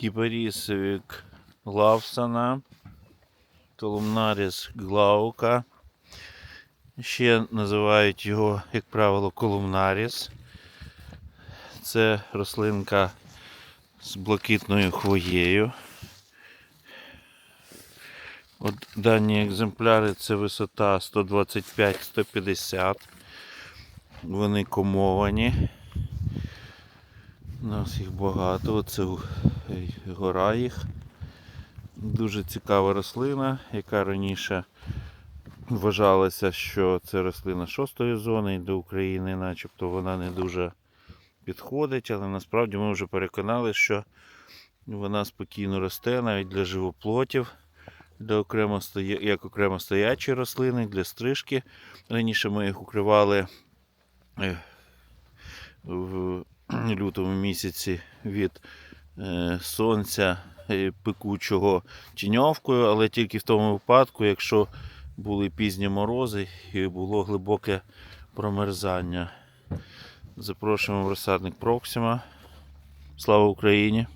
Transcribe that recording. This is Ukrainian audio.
Кіпарісовик Лавсона, Колумнаріс Глаука. Ще називають його, як правило, колумнаріс. Це рослинка з блакитною хвоєю. От дані екземпляри це висота 125-150. Вони комовані. У нас їх багато. Оце гора їх. Дуже цікава рослина, яка раніше вважалося, що це рослина шостої зони до України, начебто вона не дуже підходить, але насправді ми вже переконали, що вона спокійно росте навіть для живоплотів, для окремо як окремо стоячі рослини, для стрижки. Раніше ми їх укривали е, в лютому місяці від е, сонця е, пекучого тіньовкою, але тільки в тому випадку, якщо були пізні морози і було глибоке промерзання. Запрошуємо в розсадник Проксима. Слава Україні!